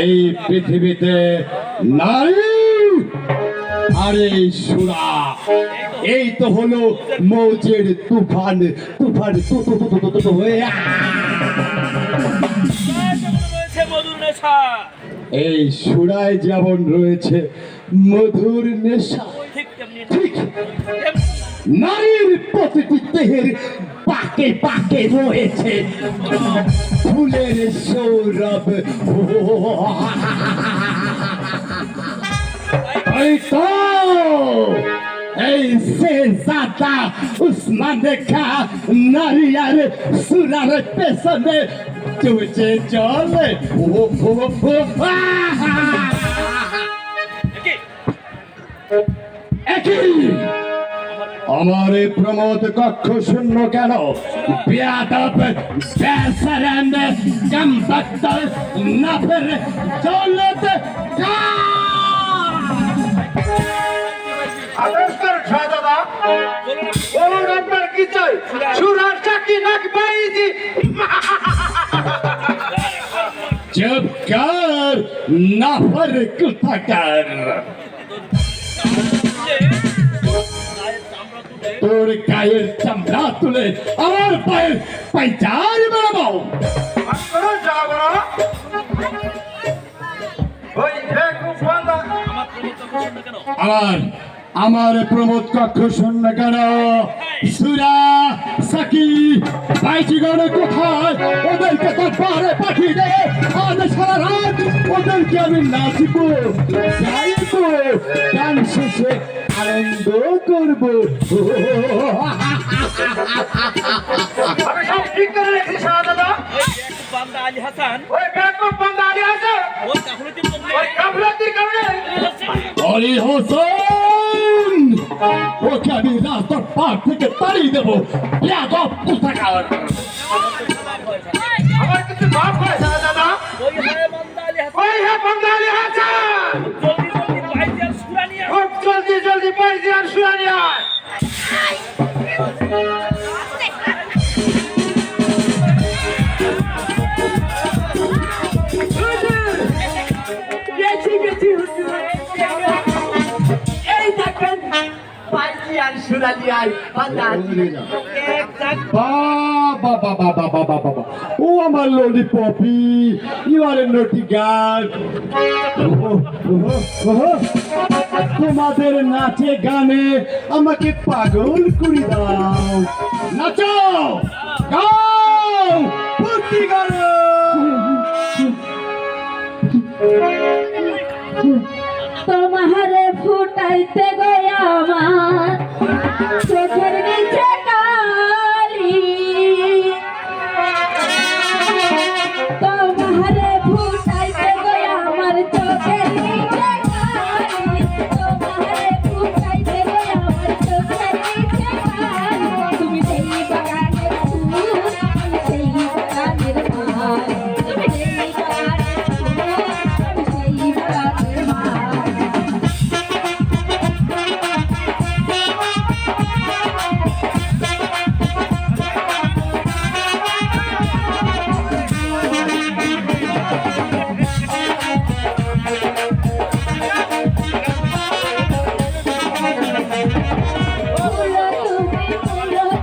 এই পৃথিবীতে নারী আর এই সুরা। এই তো হলো মৌজের তুফান তুফান এই সুরায় যেমন রয়েছে মধুর নেশা, ঠিক নারীর প্রতিটি দেহের পাকে পাকে রয়েছে। ফুলের সৌরভ। এই তো! এই সে জাতা উসমান খা নারী আর সুরার পেছনে চুচে চলে। ও ও ও একই! আমার এই প্রমোদ কক্ষ শূন্য কেন? বেয়াদব বেসরন্দ কমবক্ত নফর চলত আদেশ করেন শাহজাদা বলুন বলুন আপনার কি চাই? সুরার চাকরি নাকি বাইজি চুপ কর নফর কুথাকার তোর গায়ের চামড়া তুলে আমার পায়ের পাইচার বেড়াবো আমার আমার আমার প্রমোদ কক্ষ শূন্য কেন? সুরা সাকি ভাইজিগণ কোথায়? ওদেরকে তো পারে পাঠিয়ে দে। আজ সারা রাত ওদেরকে আমি নাচবো গাইবো। গান শেষে আনন্দ করব। অলি হোসেন। ওকে আমি রাস্তার পার থেকে তাড়িয়ে দেবো। কোথাকার আমার কিছু মাফ করে শাহজাদা ওই হয় বান্দা Ali Hasan. izleyen şu an ya. Hızır. Geçin geçin hızır. Ey takın. Şuna diyen. Vallahi. বাবা বাবা বাবা বাবা বাবা ও আমার ললিপপি ইউ আর এ নটি গার্ল তোমাদের নাচে গানে আমাকে পাগল করে দাও। নাচো গাও ফুর্তি করো। তোমারে ফুটাইতে গো Thank you.